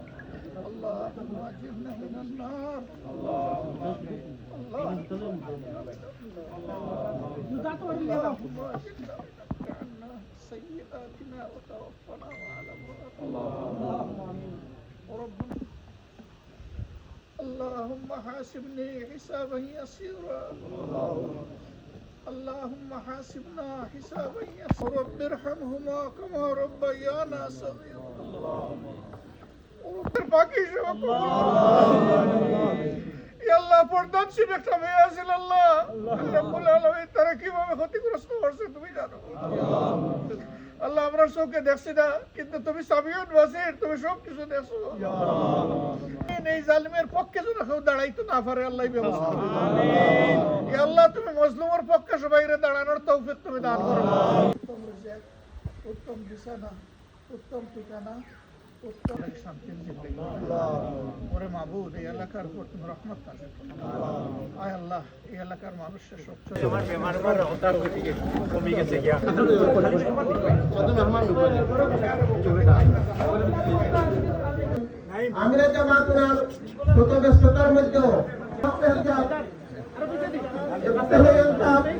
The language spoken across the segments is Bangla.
اللهم اجرنا من النار اللهم اجرنا عنا سيئاتنا وتوفنا مع الابرار حاسبني حسابا يسيرا اللهم حاسبنا حسابا يسيرا رب ارحمهما كما ربيانا صغيرا রূপের পাখি সেবা আল্লাহ প্রধানশীল একটা মেয়ে আছিল আল্লাহ আমরা চোখে দেখছি না কিন্তু তুমি সাবিয়ন বাসির তুমি সব কিছু দেখছ এই জালিমের পক্ষে যেন কেউ দাঁড়াইতে না পারে আল্লাহ ব্যবস্থা। আল্লাহ তুমি মজলুমের পক্ষে সবাই দাঁড়ানোর তৌফিক তুমি দান করো। উত্তম রিজিক, উত্তম বিছানা উত্তম ঠিকানা উত্তম জিন্দগি ওরে মাহবুদ এই এলাকার উপর তুমি রহমত নাজিল আয় আল্লাহ এই এলাকার মানুষের সবচেয়ে আমিরা শত ব্যস্ততার মধ্যেও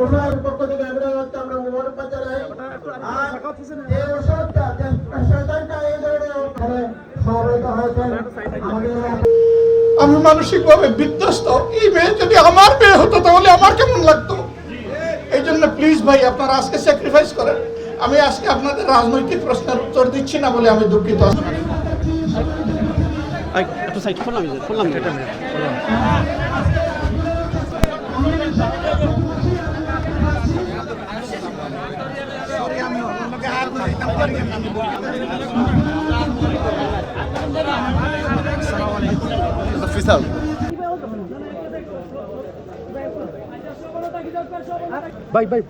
ওনার পক্ষ থেকে আমরা হচ্ছে আমরা মোবারকবাদ জানাই আর এই অসৎটা শয়তানটা এই ধরনের ওখানে সমবেত হয়েছেন আমাদের আমি মানসিকভাবে বিধ্বস্ত। এই মেয়ে যদি আমার মেয়ে হতো তাহলে আমার কেমন লাগতো? এই জন্য প্লিজ ভাই আপনারা আজকে স্যাক্রিফাইস করেন। আমি আজকে আপনাদের রাজনৈতিক প্রশ্নের উত্তর দিচ্ছি না বলে আমি দুঃখিত একটু সাইড করলাম করলাম এটা ফিসাল ভাই ভাই।